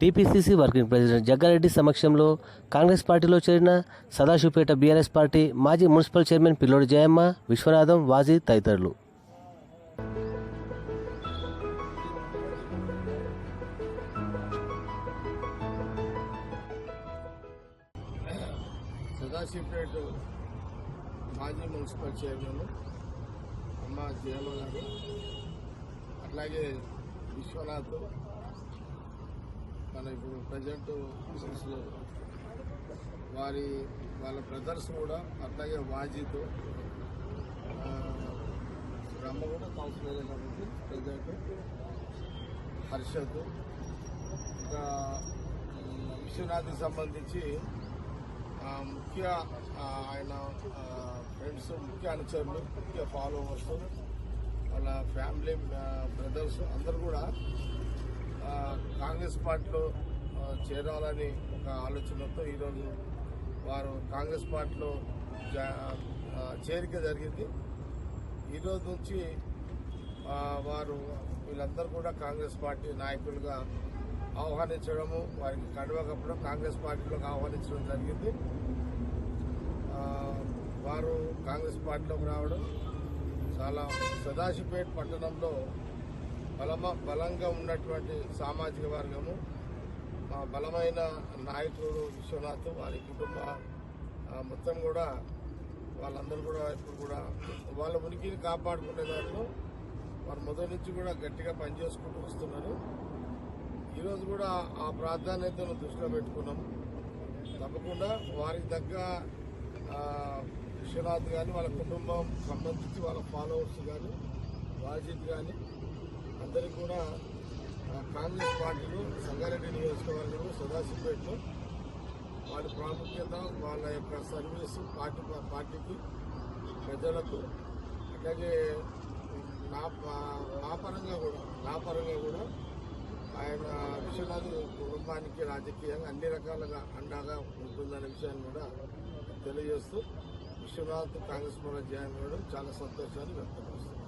TPCC working president Jaggareddy సమక్షంలో కాంగ్రెస్ పార్టీలో చేరిన సదాశివపేట బీఆర్ఎస్ పార్టీ మాజీ మున్సిపల్ చైర్మన్ పిల్లోడి జయమ్మ విశ్వనాథం వాజీ తదితరులు. సదాశివపేట మాజీ మున్సిపల్ చైర్మన్ అమ్మ జయమ్మ గారు అట్లాగే విశ్వనాథ్ మన ఇప్పుడు ప్రజెంట్ బిజినెస్లో వారి వాళ్ళ బ్రదర్స్ కూడా అట్లాగే వాజీతో బ్రహ్మ కూడా కౌన్సిలర్ కాబట్టి ప్రజెంట్ హర్షత్. ఇంకా విశ్వనాథ్కి సంబంధించి ముఖ్య ఆయన ఫ్రెండ్స్ ముఖ్య అనుచరులు ముఖ్య ఫాలోవర్స్ వాళ్ళ ఫ్యామిలీ బ్రదర్స్ అందరు కూడా కాంగ్రెస్ పార్టీలో చేరాలని ఒక ఆలోచనతో ఈరోజు వారు కాంగ్రెస్ పార్టీలో చేరిక జరిగింది. ఈరోజు నుంచి వారు వీళ్ళందరూ కూడా కాంగ్రెస్ పార్టీ నాయకులుగా ఆహ్వానించడము వారికి కండువ కప్పడం కాంగ్రెస్ పార్టీలోకి ఆహ్వానించడం జరిగింది. వారు కాంగ్రెస్ పార్టీలోకి రావడం చాలా సదాశివపేట పట్టణంలో బలమ బలంగా ఉన్నటువంటి సామాజిక వర్గము ఆ, బలమైన నాయకుడు విశ్వనాథ్ వారి కుటుంబ మొత్తం కూడా వాళ్ళందరూ కూడా ఇప్పుడు కూడా వాళ్ళ ఉనికిని కాపాడుకునే దాంట్లో వారు మొదటి నుంచి కూడా గట్టిగా పనిచేసుకుంటూ వస్తున్నారు. ఈరోజు కూడా ఆ ప్రాధాన్యతను దృష్టిలో పెట్టుకున్నాం. తప్పకుండా వారికి తగ్గ విశ్వనాథ్ కానీ వాళ్ళ కుటుంబం సంబంధించి వాళ్ళ ఫాలోవర్స్ కానీ వాజిద్ కానీ అందరికీ కూడా కాంగ్రెస్ పార్టీలు సంగారెడ్డి నియోజకవర్గంలో సదాశివపేటలో వారి ప్రాముఖ్యత వాళ్ళ యొక్క సర్వీస్ పార్టీ పార్టీకి ప్రజలకు అట్లాగే నా నా పరంగా కూడా నా పరంగా కూడా ఆయన విశ్వనాథ్ కుటుంబానికి రాజకీయంగా అన్ని రకాలుగా అండగా ఉంటుందనే విషయాన్ని కూడా తెలియజేస్తూ విశ్వనాథ్ కాంగ్రెస్ పార్టీ జాయిన్ అవ్వడం చాలా సంతోషాన్ని వ్యక్తపరుస్తుంది.